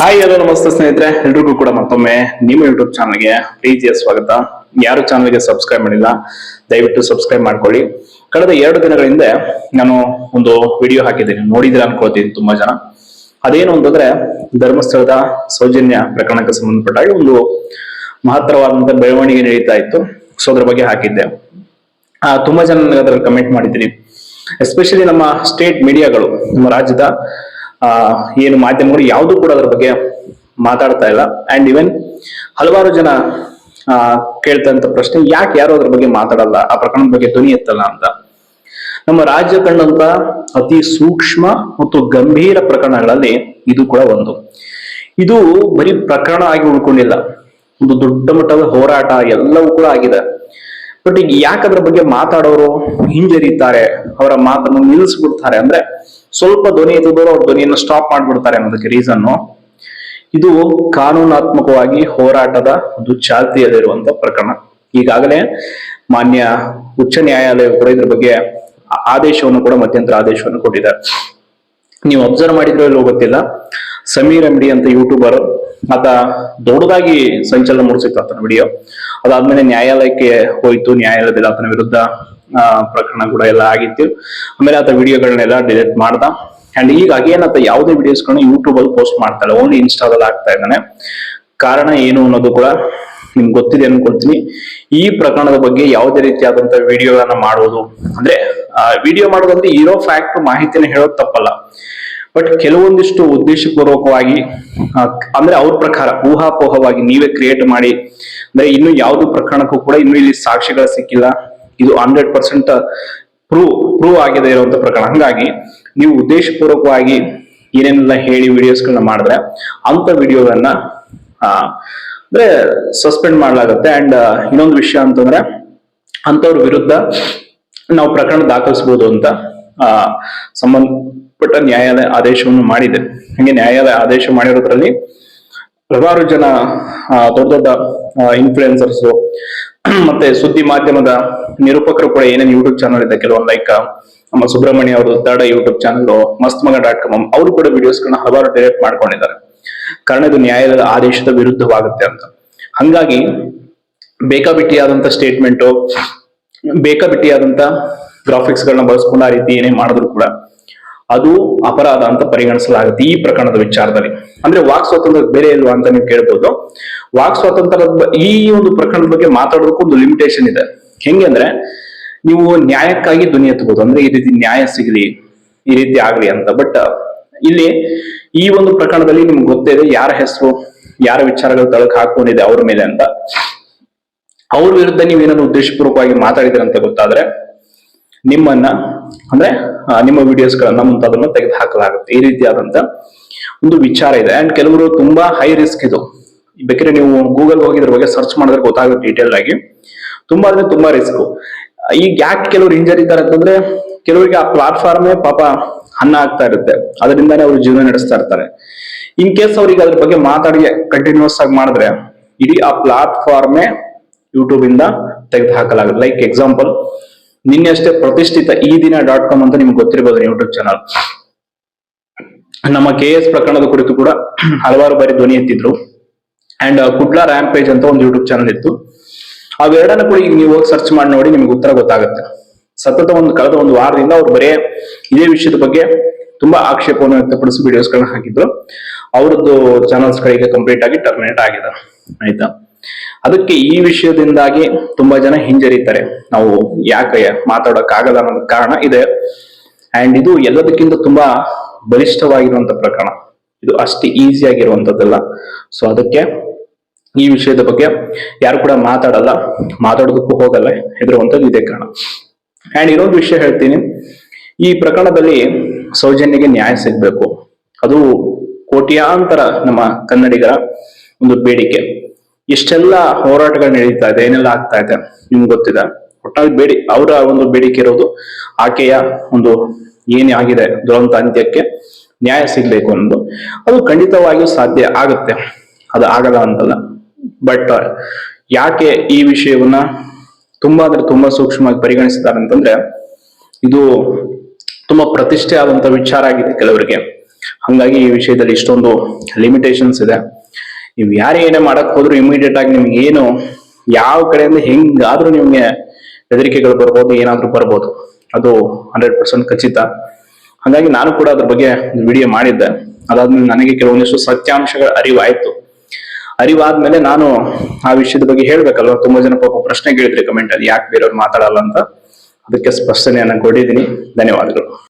Hi hello ನಮಸ್ತೆ ಸ್ನೇಹಿತರೆ ಎಲ್ರಿಗೂ ಕೂಡ ಮತ್ತೊಮ್ಮೆ ನಿಮ್ಮ ಯೂಟ್ಯೂಬ್ ಚಾನಲ್ಗೆ ಪ್ರೀತಿಯ ಸ್ವಾಗತ. ಯಾರು ಚಾನಲ್ಗೆ ಸಬ್ಸ್ಕ್ರೈಬ್ ಮಾಡಿಲ್ಲ ದಯವಿಟ್ಟು ಸಬ್ಸ್ಕ್ರೈಬ್ ಮಾಡ್ಕೊಳ್ಳಿ. ಕಳೆದ ಎರಡು ದಿನಗಳ ಹಿಂದೆ ನಾನು ಒಂದು ವಿಡಿಯೋ ಹಾಕಿದ್ದೀನಿ. ನೋಡಿದ್ರೆ ಅನ್ಕೊಳ್ತೀನಿ ತುಂಬಾ ಜನ. ಅದೇನು ಅಂತಂದ್ರೆ ಧರ್ಮಸ್ಥಳದ ಸೌಜನ್ಯ ಪ್ರಕರಣಕ್ಕೆ ಸಂಬಂಧಪಟ್ಟ ಹಾಗೆ ಒಂದು ಮಹತ್ತರವಾದಂತ ಬೆಳವಣಿಗೆ ನಡೀತಾ ಇತ್ತು. ಸೊ ಅದ್ರ ಬಗ್ಗೆ ಹಾಕಿದ್ದೆ. ಆ, ತುಂಬಾ ಜನ ನನಗೆ ಅದರಲ್ಲಿ ಕಮೆಂಟ್ ಮಾಡಿದ್ದೀನಿ. ಎಸ್ಪೆಷಲಿ ನಮ್ಮ ಸ್ಟೇಟ್ ಮೀಡಿಯಾಗಳು ನಮ್ಮ ರಾಜ್ಯದ ಆ, ಏನು ಮಾಧ್ಯಮಗಳು ಯಾವುದು ಕೂಡ ಅದ್ರ ಬಗ್ಗೆ ಮಾತಾಡ್ತಾ ಇಲ್ಲ. ಅಂಡ್ ಇವನ್ ಹಲವಾರು ಜನ ಆ, ಕೇಳ್ತಂತ ಪ್ರಶ್ನೆ ಯಾಕೆ ಯಾರು ಅದ್ರ ಬಗ್ಗೆ ಮಾತಾಡಲ್ಲ? ಆ ಪ್ರಕರಣದ ಬಗ್ಗೆ ಧ್ವನಿ ಎತ್ತಲ್ಲ ಅಂತ. ನಮ್ಮ ರಾಜ್ಯ ಕಂಡಂತ ಅತಿ ಸೂಕ್ಷ್ಮ ಮತ್ತು ಗಂಭೀರ ಪ್ರಕರಣಗಳಲ್ಲಿ ಇದು ಕೂಡ ಒಂದು. ಇದು ಬರೀ ಪ್ರಕರಣ ಆಗಿ ಉಳ್ಕೊಂಡಿಲ್ಲ. ಒಂದು ದೊಡ್ಡ ಮಟ್ಟದ ಹೋರಾಟ ಎಲ್ಲವೂ ಕೂಡ ಆಗಿದೆ. ಬಟ್ ಈಗ ಅದ್ರ ಬಗ್ಗೆ ಮಾತಾಡೋರು ಹಿಂಜರಿತಾರೆ ಅವರ ಮಾತನ್ನು ನಿಲ್ಲಿಸ್ಬಿಡ್ತಾರೆ ಅಂದ್ರೆ ಸ್ವಲ್ಪ ಧ್ವನಿ ಎತ್ತಿದ್ರು ಅವ್ರ ಧ್ವನಿಯನ್ನು ಸ್ಟಾಪ್ ಮಾಡ್ಬಿಡ್ತಾರೆ ಅನ್ನೋದಕ್ಕೆ ರೀಸನ್ನು ಇದು ಕಾನೂನಾತ್ಮಕವಾಗಿ ಹೋರಾಟದ ಒಂದು ಚಾಲ್ತಿಯಲ್ಲಿರುವಂತ ಪ್ರಕರಣ. ಈಗಾಗಲೇ ಮಾನ್ಯ ಉಚ್ಚ ನ್ಯಾಯಾಲಯ ಕೂಡ ಇದ್ರ ಬಗ್ಗೆ ಆದೇಶವನ್ನು ಕೂಡ ಮಧ್ಯಂತರ ಆದೇಶವನ್ನು ಕೊಟ್ಟಿದ್ದಾರೆ ನೀವು ಅಬ್ಸರ್ವ್ ಮಾಡಿದ್ರೆ ಇಲ್ಲೋ ಗೊತ್ತಿಲ್ಲ. ಸಮೀರ್ ಅಂಗಡಿ ಅಂತ ಯೂಟ್ಯೂಬರ್ ಆತ ದೊಡ್ಡದಾಗಿ ಸಂಚಲನ ಮೂಡಿಸಿತ್ತು ಆತನ ವಿಡಿಯೋ ಅದಾದ್ಮೇಲೆ ನ್ಯಾಯಾಲಯಕ್ಕೆ ಹೋಯ್ತು. ನ್ಯಾಯಾಲಯದಲ್ಲಿ ಆತನ ವಿರುದ್ಧ ಪ್ರಕರಣ ಕೂಡ ಎಲ್ಲ ಆಗಿತ್ತು. ಆಮೇಲೆ ಆತ ವಿಡಿಯೋಗಳನ್ನೆಲ್ಲ ಡಿಲೀಟ್ ಮಾಡ್ದ. ಅಂಡ್ ಈಗ ಏನಂತ ಯಾವುದೇ ವಿಡಿಯೋಸ್ಗಳನ್ನ ಯೂಟ್ಯೂಬ್ ಅಲ್ಲಿ ಪೋಸ್ಟ್ ಮಾಡ್ತಾಳೆ ಓನ್ಲಿ ಇನ್ಸ್ಟಾದಲ್ಲಿ ಆಗ್ತಾ ಇದ್ದಾನೆ. ಕಾರಣ ಏನು ಅನ್ನೋದು ಕೂಡ ನಿಮ್ಗೆ ಗೊತ್ತಿದೆ ಅನ್ಕೊಳ್ತೀನಿ. ಈ ಪ್ರಕರಣದ ಬಗ್ಗೆ ಯಾವುದೇ ರೀತಿಯಾದಂತ ವಿಡಿಯೋಗಳನ್ನ ಮಾಡುವುದು ಅಂದ್ರೆ ವಿಡಿಯೋ ಮಾಡೋದಂದ್ರೆ ಇರೋ ಫ್ಯಾಕ್ಟ್ ಮಾಹಿತಿನ ಹೇಳೋದು ತಪ್ಪಲ್ಲ. ಬಟ್ ಕೆಲವೊಂದಿಷ್ಟು ಉದ್ದೇಶಪೂರ್ವಕವಾಗಿ ಅಂದ್ರೆ ಅವ್ರ ಪ್ರಕಾರ ಊಹಾಪೋಹವಾಗಿ ನೀವೇ ಕ್ರಿಯೇಟ್ ಮಾಡಿ, ಅಂದ್ರೆ ಇನ್ನು ಯಾವ್ದು ಪ್ರಕರಣಕ್ಕೂ ಕೂಡ ಇನ್ನು ಇಲ್ಲಿ ಸಾಕ್ಷಿಗಳು ಸಿಕ್ಕಿಲ್ಲ. ಇದು ಹಂಡ್ರೆಡ್ ಪರ್ಸೆಂಟ್ ಪ್ರೂವ್ ಪ್ರೂವ್ ಆಗಿದೆ ಇರುವಂತ ಪ್ರಕರಣ. ಹಂಗಾಗಿ ನೀವು ಉದ್ದೇಶಪೂರ್ವಕವಾಗಿ ಏನೇನೆಲ್ಲ ಹೇಳಿ ವಿಡಿಯೋಸ್ಗಳನ್ನ ಮಾಡಿದ್ರೆ ಅಂತ ವಿಡಿಯೋಗಳನ್ನ ಅಂದ್ರೆ ಸಸ್ಪೆಂಡ್ ಮಾಡಲಾಗುತ್ತೆ. ಅಂಡ್ ಇನ್ನೊಂದು ವಿಷಯ ಅಂತಂದ್ರೆ ಅಂತವ್ರ ವಿರುದ್ಧ ನಾವು ಪ್ರಕರಣ ದಾಖಲಿಸಬಹುದು ಅಂತ ಸಂಬಂಧಪಟ್ಟ ನ್ಯಾಯಾಲಯ ಆದೇಶವನ್ನು ಮಾಡಿದೆ. ಹಾಗೆ ನ್ಯಾಯಾಲಯ ಆದೇಶ ಮಾಡಿರೋದ್ರಲ್ಲಿ ಹಲವಾರು ಜನ ದೊಡ್ಡ ದೊಡ್ಡ ಇನ್ಫ್ಲುಯೆನ್ಸರ್ಸ್ ಮತ್ತೆ ಸುದ್ದಿ ಮಾಧ್ಯಮದ ನಿರೂಪಕರು ಕೂಡ ಏನೇನು ಯೂಟ್ಯೂಬ್ ಚಾನಲ್ ಇದೆ, ಕೆಲವೊಂದು ಲೈಕ್ ನಮ್ಮ ಸುಬ್ರಹ್ಮಣ್ಯ ಅವರು ತಡ ಯೂಟ್ಯೂಬ್ ಚಾನಲ್ ಮಸ್ತ್ ಮಗ ಡಾಟ್ ಕಾಮ್ ಅವರು ಕೂಡ ವಿಡಿಯೋಸ್ಗಳನ್ನ ಹಲವಾರು ಡಿರೇಟ್ ಮಾಡ್ಕೊಂಡಿದ್ದಾರೆ. ಕಾರಣ ಇದು ನ್ಯಾಯಾಲಯದ ಆದೇಶದ ವಿರುದ್ಧವಾಗುತ್ತೆ ಅಂತ. ಹಂಗಾಗಿ ಬೇಕಾಬಿಟ್ಟಿಯಾದಂತ ಸ್ಟೇಟ್ಮೆಂಟು ಬೇಕಾಬಿಟ್ಟಿಯಾದಂತ ಗ್ರಾಫಿಕ್ಸ್ ಗಳನ್ನ ಬಳಸ್ಕೊಂಡು ಆ ರೀತಿ ಏನೇ ಮಾಡಿದ್ರು ಕೂಡ ಅದು ಅಪರಾಧ ಅಂತ ಪರಿಗಣಿಸಲಾಗುತ್ತೆ ಈ ಪ್ರಕರಣದ ವಿಚಾರದಲ್ಲಿ. ಅಂದ್ರೆ ವಾಕ್ ಸ್ವಾತಂತ್ರ್ಯ ಬೇರೆ ಇಲ್ವಾ ಅಂತ ನೀವು ಕೇಳ್ಬೋದು. ವಾಕ್ ಸ್ವಾತಂತ್ರ್ಯದ ಈ ಒಂದು ಪ್ರಕರಣದ ಬಗ್ಗೆ ಮಾತಾಡೋದಕ್ಕೂ ಒಂದು ಲಿಮಿಟೇಷನ್ ಇದೆ. ಹೆಂಗೆ ಅಂದ್ರೆ, ನೀವು ನ್ಯಾಯಕ್ಕಾಗಿ ಧ್ವನಿ ಎತ್ತಬಹುದು. ಅಂದ್ರೆ ಈ ರೀತಿ ನ್ಯಾಯ ಸಿಗಲಿ, ಈ ರೀತಿ ಆಗ್ಲಿ ಅಂತ. ಬಟ್ ಇಲ್ಲಿ ಈ ಒಂದು ಪ್ರಕರಣದಲ್ಲಿ ನಿಮ್ಗೆ ಗೊತ್ತೇ ಇದೆ ಯಾರ ಹೆಸರು, ಯಾರ ವಿಚಾರಗಳು ತಳಕ್ ಹಾಕೊಂಡಿದೆ ಅವ್ರ ಮೇಲೆ ಅಂತ. ಅವ್ರ ವಿರುದ್ಧ ನೀವೇನಾದ್ರು ಉದ್ದೇಶಪೂರ್ವಕವಾಗಿ ಅಂತ ಗೊತ್ತಾದ್ರೆ, ನಿಮ್ಮನ್ನ, ಅಂದ್ರೆ ನಿಮ್ಮ ವಿಡಿಯೋಸ್ಗಳನ್ನ ಮುಂತಾದನ್ನ ತೆಗೆದು ಹಾಕಲಾಗುತ್ತೆ ಈ ರೀತಿಯಾದಂತ ಒಂದು ವಿಚಾರ ಇದೆ. ಅಂಡ್ ಕೆಲವರು ತುಂಬಾ ಹೈ ರಿಸ್ಕ್ ಇದು. ಬೇಕಾದ್ರೆ ನೀವು ಗೂಗಲ್ ಹೋಗಿ ಇದ್ರ ಬಗ್ಗೆ ಸರ್ಚ್ ಮಾಡಿದ್ರೆ ಗೊತ್ತಾಗುತ್ತೆ ಡೀಟೇಲ್ ಆಗಿ. ತುಂಬಾ ಅಂದ್ರೆ ತುಂಬಾ ರಿಸ್ಕ್ ಈಗ ಯಾಕೆ ಕೆಲವರು ಇಂಜರ್ ಇದ್ದಾರೆ ಅಂತಂದ್ರೆ ಕೆಲವರಿಗೆ ಆ ಪ್ಲಾಟ್ಫಾರ್ಮೇ ಪಾಪ ಅನ್ನ ಆಗ್ತಾ ಇರುತ್ತೆ. ಅದರಿಂದಾನೇ ಅವರು ಜೀವನ ನಡೆಸ್ತಾ ಇರ್ತಾರೆ. ಇನ್ ಕೇಸ್ ಅವ್ರಿಗೆ ಅದ್ರ ಬಗ್ಗೆ ಮಾತಾಡಿ ಕಂಟಿನ್ಯೂಸ್ ಆಗಿ ಮಾಡಿದ್ರೆ ಇಡೀ ಆ ಪ್ಲಾಟ್ಫಾರ್ಮೇ ಯೂಟ್ಯೂಬ್ ಇಂದ ತೆಗೆದು ಹಾಕಲಾಗುತ್ತೆ ಲೈಕ್ ಎಕ್ಸಾಂಪಲ್ ನಿನ್ನೆ ಅಷ್ಟೇ ಪ್ರತಿಷ್ಠಿತ ಈ ದಿನ ಡಾಟ್ ಕಾಮ್ ಅಂತ ನಿಮ್ಗೆ ಗೊತ್ತಿರಬಹುದು ಯೂಟ್ಯೂಬ್ ಚಾನಲ್ ನಮ್ಮ ಕೆ ಎಸ್ ಪ್ರಕರಣದ ಕುರಿತು ಕೂಡ ಹಲವಾರು ಬಾರಿ ಧ್ವನಿ ಎತ್ತಿದ್ರು. ಅಂಡ್ ಕುಡ್ಲಾ ರ್ಯಾಂಪ್ ಪೇಜ್ ಅಂತ ಒಂದು ಯೂಟ್ಯೂಬ್ ಚಾನಲ್ ಇತ್ತು. ಅವೆರಡನ್ನ ಕೂಡ ಈಗ ನೀವು ಹೋಗಿ ಸರ್ಚ್ ಮಾಡಿ ನೋಡಿ ನಿಮ್ಗೆ ಉತ್ತರ ಗೊತ್ತಾಗುತ್ತೆ. ಸತತ ಒಂದು ಕಳೆದ ಒಂದು ವಾರದಿಂದ ಅವ್ರು ಬರೇ ಇದೇ ವಿಷಯದ ಬಗ್ಗೆ ತುಂಬಾ ಆಕ್ಷೇಪವನ್ನು ವ್ಯಕ್ತಪಡಿಸಿ ವಿಡಿಯೋಸ್ಗಳನ್ನ ಹಾಕಿದ್ರು. ಅವರದ್ದು ಚಾನಲ್ಸ್ ಗಳಿಗೆ ಕಂಪ್ಲೀಟ್ ಆಗಿ ಟರ್ಮಿನೇಟ್ ಆಗಿದೆ ಆಯ್ತಾ? ಅದಕ್ಕೆ ಈ ವಿಷಯದಿಂದಾಗಿ ತುಂಬಾ ಜನ ಹಿಂಜರಿತಾರೆ. ನಾವು ಯಾಕೆ ಮಾತಾಡೋಕ್ಕಾಗಲ್ಲ ಅನ್ನೋದ್ ಕಾರಣ ಇದೆ. ಅಂಡ್ ಇದು ಎಲ್ಲದಕ್ಕಿಂತ ತುಂಬಾ ಬಲಿಷ್ಠವಾಗಿರುವಂತ ಪ್ರಕರಣ. ಇದು ಅಷ್ಟು ಈಸಿ ಆಗಿರುವಂತದ್ದಲ್ಲ. ಸೊ ಅದಕ್ಕೆ ಈ ವಿಷಯದ ಬಗ್ಗೆ ಯಾರು ಕೂಡ ಮಾತಾಡಲ್ಲ, ಮಾತಾಡೋದಕ್ಕೂ ಹೋಗಲ್ಲ, ಹೆದರುವಂಥದ್ದು ಇದೇ ಕಾರಣ. ಅಂಡ್ ಇನ್ನೊಂದು ವಿಷಯ ಹೇಳ್ತೀನಿ. ಈ ಪ್ರಕರಣದಲ್ಲಿ ಸೌಜನ್ಯಗೆ ನ್ಯಾಯ ಸಿಗಬೇಕು. ಅದು ಕೋಟ್ಯಾಂತರ ನಮ್ಮ ಕನ್ನಡಿಗರ ಒಂದು ಬೇಡಿಕೆ. ಇಷ್ಟೆಲ್ಲ ಹೋರಾಟಗಳು ನಡೀತಾ ಇದೆ, ಏನೆಲ್ಲ ಆಗ್ತಾ ಇದೆ, ನಿಮ್ಗೆ ಗೊತ್ತಿದೆ. ಒಟ್ಟಾಗಿ ಬೇಡಿ, ಅವರ ಒಂದು ಬೇಡಿಕೆ ಇರೋದು ಆಕೆಯ ಒಂದು ಏನೇ ಆಗಿದೆ, ದುರಂತ ಅಂತ್ಯಕ್ಕೆ ನ್ಯಾಯ ಸಿಗ್ಬೇಕು ಅನ್ನೋದು. ಅದು ಖಂಡಿತವಾಗಿಯೂ ಸಾಧ್ಯ ಆಗುತ್ತೆ. ಅದು ಆಗಲ್ಲ ಅಂತಲ್ಲ. ಬಟ್ ಯಾಕೆ ಈ ವಿಷಯವನ್ನ ತುಂಬಾ ಅಂದ್ರೆ ತುಂಬಾ ಸೂಕ್ಷ್ಮವಾಗಿ ಪರಿಗಣಿಸಿದ್ದಾರೆ ಅಂತಂದ್ರೆ, ಇದು ತುಂಬಾ ಪ್ರತಿಷ್ಠೆ ಆದಂತ ವಿಚಾರ ಆಗಿದೆ ಕೆಲವರಿಗೆ. ಹಂಗಾಗಿ ಈ ವಿಷಯದಲ್ಲಿ ಇಷ್ಟೊಂದು ಲಿಮಿಟೇಷನ್ಸ್ ಇದೆ. ನೀವು ಯಾರೇ ಏನೇ ಮಾಡಕ್ ಹೋದ್ರು ಇಮಿಡಿಯೇಟ್ ಆಗಿ ನಿಮ್ಗೆ ಏನು ಯಾವ ಕಡೆಯಿಂದ ಹೆಂಗಾದ್ರೂ ನಿಮ್ಗೆ ಹೆದರಿಕೆಗಳು ಬರ್ಬೋದು, ಏನಾದ್ರೂ ಬರ್ಬೋದು. ಅದು ಹಂಡ್ರೆಡ್ ಪರ್ಸೆಂಟ್ ಖಚಿತ. ಹಾಗಾಗಿ ನಾನು ಕೂಡ ಅದ್ರ ಬಗ್ಗೆ ವಿಡಿಯೋ ಮಾಡಿದ್ದೆ. ಅದಾದ್ಮೇಲೆ ನನಗೆ ಕೆಲವೊಂದಿಷ್ಟು ಸತ್ಯಾಂಶಗಳ ಅರಿವಾಯ್ತು. ಅರಿವಾದ್ಮೇಲೆ ನಾನು ಆ ವಿಷಯದ ಬಗ್ಗೆ ಹೇಳ್ಬೇಕಲ್ವ? ತುಂಬಾ ಜನ ಪಾಪ ಪ್ರಶ್ನೆ ಕೇಳಿದ್ರಿ ಕಮೆಂಟ್ ಅಲ್ಲಿ. ಯಾಕೆ ಬೇರೆಯವ್ರು ಮಾತಾಡಲ್ಲ ಅಂತ? ಅದಕ್ಕೆ ಸ್ಪಷ್ಟನೆಯನ್ನ ಕೊಟ್ಟಿದ್ದೀನಿ. ಧನ್ಯವಾದಗಳು.